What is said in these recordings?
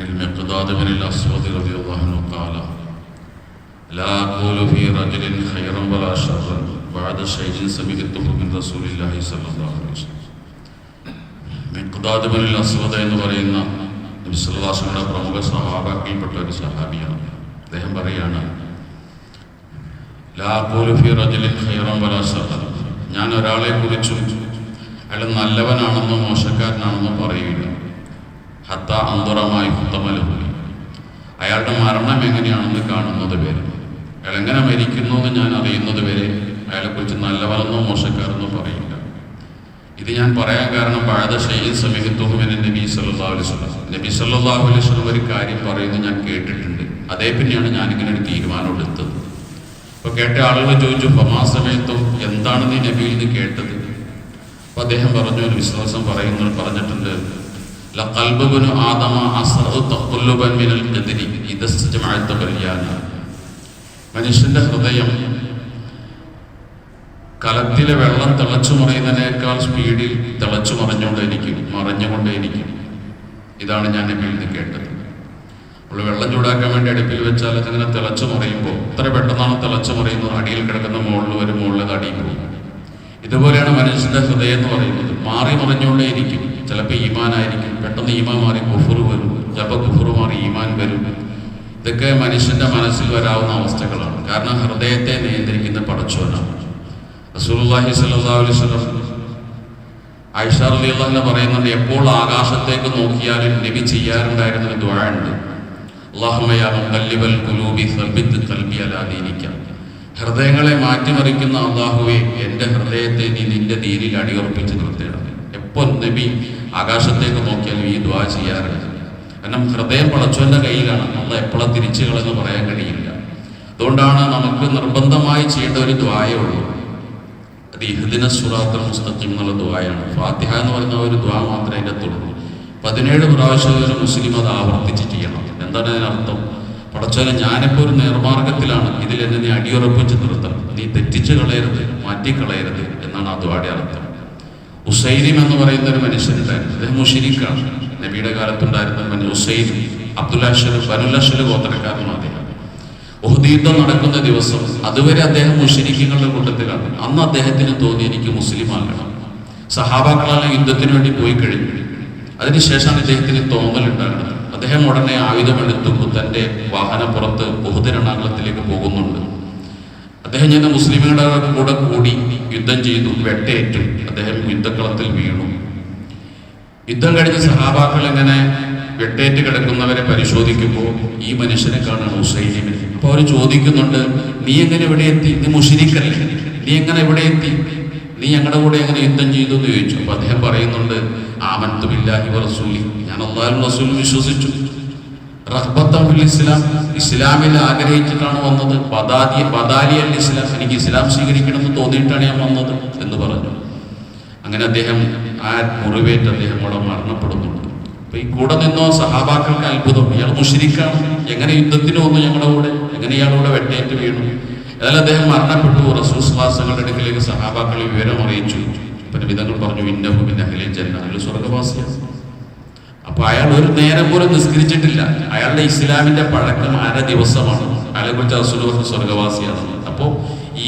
المقداد بن الأسود رضي الله عنه قال لا أقول في رجل خيرا ولا شرا بعد شيء سمعته من رسول الله صلى الله عليه وسلم Miqdad bin അസ്വദ് എന്ന് പറയുന്ന വിശ്വദാസങ്ങളുടെ പ്രമുഖ സഹാബാക്കിൽപ്പെട്ട ഒരു സഹാബിയാണ് അദ്ദേഹം പറയാണ് ലാ ഖൂലു ഫീ റജുലിൻ ഖൈറൻ വലാ ശർറൻ ഞാൻ ഒരാളെ കുറിച്ചും അയാൾ നല്ലവനാണെന്നോ മോശക്കാരനാണെന്നോ പറയുകയില്ല ഹത്ത അന്തറമായി ഹുത്തമലഹുലി അയാളുടെ മരണം എങ്ങനെയാണെന്ന് കാണുന്നത് വരെ. അയാൾ എങ്ങനെ മരിക്കുന്നു എന്ന് ഞാൻ അറിയുന്നത് വരെ അയാളെക്കുറിച്ച് നല്ലവരെന്നോ മോശക്കാരെന്നോ പറയില്ല. ഇത് ഞാൻ പറയാൻ കാരണം പഴയ ഷെയ്യൻ സമീഹത്തുഹുമെന്ന് നബി വസല്ലം. നബി സല്ലല്ലാഹു അലൈഹി വസല്ലം ഒരു കാര്യം പറയുന്നത് ഞാൻ കേട്ടിട്ടുണ്ട്. അതേ പിന്നെയാണ് ഞാനിങ്ങനെ ഒരു തീരുമാനം എടുത്തത് അപ്പോൾ കേട്ട ആളുകൾ ചോദിച്ചു ഫമാ സമയത്തും എന്താണ് നീ നബിയിൽ നിന്ന് കേട്ടത്? അപ്പൊ അദ്ദേഹം പറഞ്ഞു ഒരു വിശ്വാസം പറയുന്നു പറഞ്ഞിട്ടുണ്ട്. മനുഷ്യന്റെ ഹൃദയം കലത്തിലെ വെള്ളം തിളച്ചു മറിയുന്നതിനേക്കാൾ സ്പീഡിൽ തിളച്ചു മറിഞ്ഞുകൊണ്ടേയിരിക്കും മറിഞ്ഞുകൊണ്ടേയിരിക്കും. ഇതാണ് ഞാൻ എന്നിൽ നിന്ന് കേട്ടത്. നമ്മൾ വെള്ളം ചൂടാക്കാൻ വേണ്ടി അടുപ്പിൽ വെച്ചാൽ അതിങ്ങനെ തിളച്ചു മറിയുമ്പോൾ എത്ര പെട്ടെന്നാണ് തിളച്ചു മറിയുന്നത്? അടിയിൽ കിടക്കുന്ന മുകളിൽ വരും മുകളിൽ അത് അടിയിൽ പോകും. ഇതുപോലെയാണ് മനുഷ്യന്റെ ഹൃദയം എന്ന് പറയുന്നത്. മാറി മറിഞ്ഞുകൊണ്ടേയിരിക്കും. ചിലപ്പോൾ ഈമാനായിരിക്കും. പെട്ടെന്ന് ഈമാൻ മാറി കുഫുർ വരും. ചിലപ്പോൾ കുഫുർ മാറി ഈമാൻ വരും. ഇതൊക്കെ മനുഷ്യന്റെ മനസ്സിൽ വരാവുന്ന അവസ്ഥകളാണ്. കാരണം ഹൃദയത്തെ നിയന്ത്രിക്കുന്ന പടച്ചോനാണ്. റസൂലുള്ളാഹി സ്വല്ലല്ലാഹു അലൈഹി വസല്ലം ആയിഷ റളിയല്ലാഹു പറയുന്നുണ്ട് എപ്പോൾ ആകാശത്തേക്ക് നോക്കിയാലും നബി ചെയ്യാറുണ്ടായിരുന്ന ഒരു ദുആ ഉണ്ട്. അല്ലാഹുമ്മ യാ മുഖല്ലിബൽ ഖുലൂബി സബ്ബിത് ഖൽബി അലാ ദീനിക. ഹൃദയങ്ങളെ മാറ്റിമറിക്കുന്ന അള്ളാഹുവെ എന്റെ ഹൃദയത്തെ നീ നിന്റെ ദീനിൽ അടിയുറപ്പിച്ച് നിർത്തേണം. എപ്പോൾ നബി ആകാശത്തേക്ക് നോക്കിയാലും ഈ ദ്വാ ചെയ്യാറുണ്ട്. കാരണം ഹൃദയം പടച്ചവന്റെ കയ്യിലാണ്. നമ്മൾ എപ്പോഴും തിരിച്ചു കളഞ്ഞ് പറയാൻ കഴിയില്ല. അതുകൊണ്ടാണ് നമുക്ക് നിർബന്ധമായി ചെയ്യേണ്ട ഒരു ദ്വായുള്ളൂ അത് ഇഹദിന സുറാത്ര മുസ്തഖിം എന്നുള്ള ദ്വായാണ്. ഫാത്തിഹ എന്ന് പറയുന്ന ഒരു ദ്വാ മാത്രമേ അതിന്റെ അകത്തുള്ളൂ പതിനേഴ് പ്രാവശ്യം ഒരു മുസ്ലിം അത് ആവർത്തിച്ച് ചെയ്യണം. എന്താണ് അതിനർത്ഥം? പടച്ചോനെ ഞാനിപ്പോൾ ഒരു നേർമാർഗത്തിലാണ്. ഇതിൽ എന്നെ നീ അടിയുറപ്പിച്ച് നിർത്തണം. നീ തെറ്റിച്ച് കളയരുത് മാറ്റിക്കളയരുത് എന്നാണ് ആ അർത്ഥം. ഉസൈനിം എന്ന് പറയുന്ന ഒരു മനുഷ്യനുണ്ടായിരുന്നു അദ്ദേഹം മുഷിരിക്കാണ്. നബിയുടെ കാലത്തുണ്ടായിരുന്ന ഒരു മനുഷ്യൻ ഉസൈലിം അബ്ദുല്ലാഷൽ ബനുല്ലഷൽ ഗോത്രക്കാരനാണ് അദ്ദേഹം. ഉഹദ് യുദ്ധം നടക്കുന്ന ദിവസം അതുവരെ അദ്ദേഹം മുഷിരിക്കുകളുടെ കൂട്ടത്തിലാണ്. അന്ന് അദ്ദേഹത്തിന് തോന്നി എനിക്ക് മുസ്ലിം ആകണം. സഹാബാക്കളെല്ലാം യുദ്ധത്തിന് വേണ്ടി പോയി കഴിഞ്ഞു. അതിനുശേഷമാണ് ഇദ്ദേഹത്തിന് തോന്നലുണ്ടാകുന്നത്. അദ്ദേഹം ഉടനെ ആയുധമെടുത്തു. തന്റെ വാഹനപ്പുറത്ത് പുറത്ത് രണാകുളത്തിലേക്ക് പോകുന്നുണ്ട്. അദ്ദേഹം ഞാൻ മുസ്ലിമുകളുടെ കൂടെ കൂടി യുദ്ധം ചെയ്തു. വെട്ടേറ്റു. അദ്ദേഹം യുദ്ധക്കളത്തിൽ വീണു. യുദ്ധം കഴിഞ്ഞ സഹാബാക്കൾ എങ്ങനെ വെട്ടേറ്റ് കിടക്കുന്നവരെ പരിശോധിക്കുമ്പോൾ ഈ മനുഷ്യനെ കാണാൻ ഹുസൈനിമിന് അപ്പൊ അവർ ചോദിക്കുന്നുണ്ട് നീ എങ്ങനെ ഇവിടെ എത്തി? നീ മുഷിരിക്കല്ലേ? നീ എങ്ങനെ ഇവിടെ എത്തി? നീ ഞങ്ങളുടെ കൂടെ എങ്ങനെ യുദ്ധം ചെയ്തു എന്ന് ചോദിച്ചു. അപ്പൊ അദ്ദേഹം പറയുന്നുണ്ട് ആമന്തു വ റസൂലി. ഞാൻ അള്ളാഹു റസൂലും വിശ്വസിച്ചു. റഹ്ബത്തം ഇസ്ലാം ഇസ്ലാമിൽ ആഗ്രഹിച്ചിട്ടാണ് വന്നത്. ബദാദി ബദാലി അൽ ഇസ്ലാം. എനിക്ക് ഇസ്ലാം സ്വീകരിക്കണമെന്ന് തോന്നിയിട്ടാണ് ഞാൻ വന്നത് എന്ന് പറഞ്ഞു. അങ്ങനെ അദ്ദേഹം ആ മുറിവേറ്റ് അദ്ദേഹം അവിടെ മരണപ്പെടുന്നുണ്ട്. അപ്പൊ ഈ കൂടെ നിന്നോ സഹാബാക്കൾക്ക് അത്ഭുതം. ഇയാൾ മുഷിരിക്കാണ്. എങ്ങനെ യുദ്ധത്തിന് വന്നു ഞങ്ങളുടെ കൂടെ? എങ്ങനെ ഇയാളുടെ വെട്ടേറ്റ് വീണു? അതിൽ അദ്ദേഹം മരണപ്പെട്ടു. റസൂസ്വാസങ്ങളുടെ അടുക്കിലേക്ക് സഹാബാക്കൾ ഈ വിവരം അറിയിച്ചു. പിന്നെ വിധങ്ങൾ പറഞ്ഞു ഇന്നഹു പിന്നെ അഖിലേ ജന്ന അയാൾ സ്വർഗവാസിയാണ് അപ്പൊ അയാൾ ഒരു നേരം പോലും നിസ്കരിച്ചിട്ടില്ല. അയാളുടെ ഇസ്ലാമിന്റെ പഴക്കം അര ദിവസമാണ്. അയാളെ കുറിച്ച് റസൂൽ പറഞ്ഞു സ്വർഗവാസിയാണ് അപ്പോ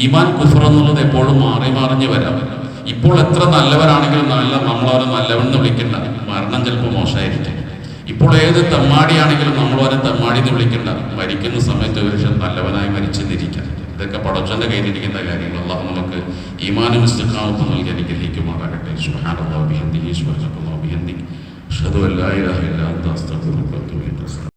ഈമാൻ കുഫർ എന്നുള്ളത് എപ്പോഴും മാറി മാറിഞ്ഞ് വരാം. ഇപ്പോൾ എത്ര നല്ലവരാണെങ്കിലും നല്ല നമ്മളവരെ നല്ലവൻ എന്ന് വിളിക്കണ്ട. മരണം ചിലപ്പോൾ മോശമായിരിക്കും. ഇപ്പോൾ ഏത് തെമ്മാടിയാണെങ്കിലും നമ്മളവരെ തെമ്മാടി എന്ന് വിളിക്കണ്ട. മരിക്കുന്ന സമയത്ത് ഒരു നല്ലവനായി മരിച്ചെന്നിരിക്കാം ഇതൊക്കെ പടച്ചന്റെ കയ്യിലിരിക്കുന്ന കാര്യങ്ങൾ അള്ളാഹു നമുക്ക് ഈമാനും ഇസ്തിഖാമത്തും നൽകി അനുഗ്രഹിക്കുമാറാകട്ടെ സുഹാനുള്ളാഹി ഹന്ദിഹി സുബ്ഹാനല്ലാഹി ഈശ്വരനുള്ള അഷ്ഹദു അൻ ലാ ഇലാഹ ഇല്ലാ ഇലൈക്.